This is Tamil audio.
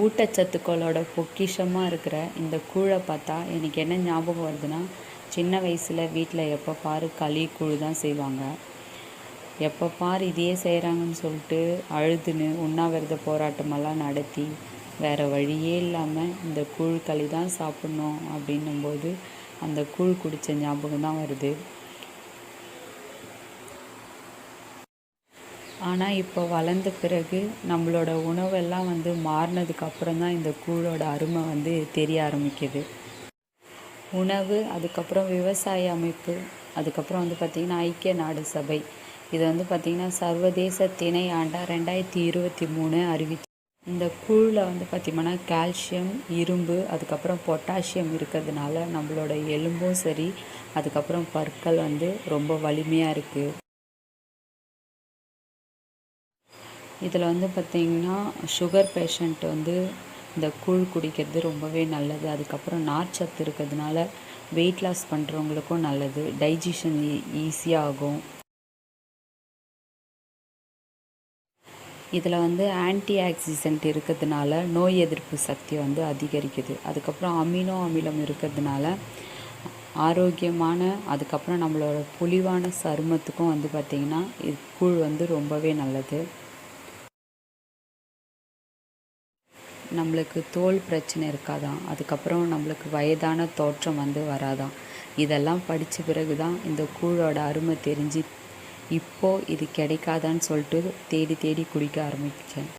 ஊட்டச்சத்துக்களோட பொக்கிஷமாக இருக்கிற இந்த கூழை பார்த்தா எனக்கு என்ன ஞாபகம் வருதுன்னா சின்ன வயசில் வீட்டில் எப்போ பாரு களி கூழ் தான் செய்வாங்க. எப்போ பாரு இதையே செய்கிறாங்கன்னு சொல்லிட்டு அழுதுன்னு உண்ணாவிரத போராட்டமெல்லாம் நடத்தி வேறு வழியே இல்லாமல் இந்த கூழ் களி தான் சாப்பிட்ணும் அப்படின்னும்போது அந்த கூழ் குடித்த ஞாபகம் தான் வருது. ஆனால் இப்போ வளர்ந்த பிறகு நம்மளோட உணவெல்லாம் வந்து மாறினதுக்கு அப்புறம் தான் இந்த கூழோட அருமை வந்து தெரிய ஆரம்பிக்குது. உணவு அதுக்கப்புறம் விவசாய அமைப்பு அதுக்கப்புறம் வந்து பார்த்திங்கன்னா ஐக்கிய நாடு சபை. இது வந்து பார்த்திங்கன்னா சர்வதேச திணை ஆண்டா ரெண்டாயிரத்தி இருபத்தி மூணு அறிவிச்சு. இந்த கூழில் வந்து பார்த்திங்கன்னா கால்சியம் இரும்பு அதுக்கப்புறம் பொட்டாசியம் இருக்கிறதுனால நம்மளோட எலும்பும் சரி அதுக்கப்புறம் பற்கள் வந்து ரொம்ப வலிமையாக இருக்குது இதில் வந்து பார்த்திங்கன்னா சுகர் பேஷண்ட் வந்து இந்த கூழ் குடிக்கிறது ரொம்பவே நல்லது. அதுக்கப்புறம் நார்ச்சத்து இருக்கிறதுனால வெயிட் லாஸ் பண்ணுறவங்களுக்கும் நல்லது. டைஜஷன் ஈஸியாகும் e-, இதில் வந்து ஆன்டி ஆக்சிடென்ட் இருக்கிறதுனால நோய் எதிர்ப்பு சக்தி வந்து அதிகரிக்குது. அதுக்கப்புறம் அமினோ அமிலம் இருக்கிறதுனால ஆரோக்கியமான அதுக்கப்புறம் நம்மளோட பொலிவான சருமத்துக்கும் வந்து பார்த்திங்கன்னா இது கூழ் வந்து ரொம்பவே நல்லது. நம்மளுக்கு தோல் பிரச்சனை இருக்காதான். அதுக்கப்புறம் நம்மளுக்கு வயதான தோற்றம் வந்து வராதான். இதெல்லாம் படித்த பிறகு தான் இந்த கூழோட அருமை தெரிஞ்சு இப்போது இது கிடைக்காதான்னு சொல்லிட்டு தேடி தேடி குடிக்க ஆரம்பித்தேன்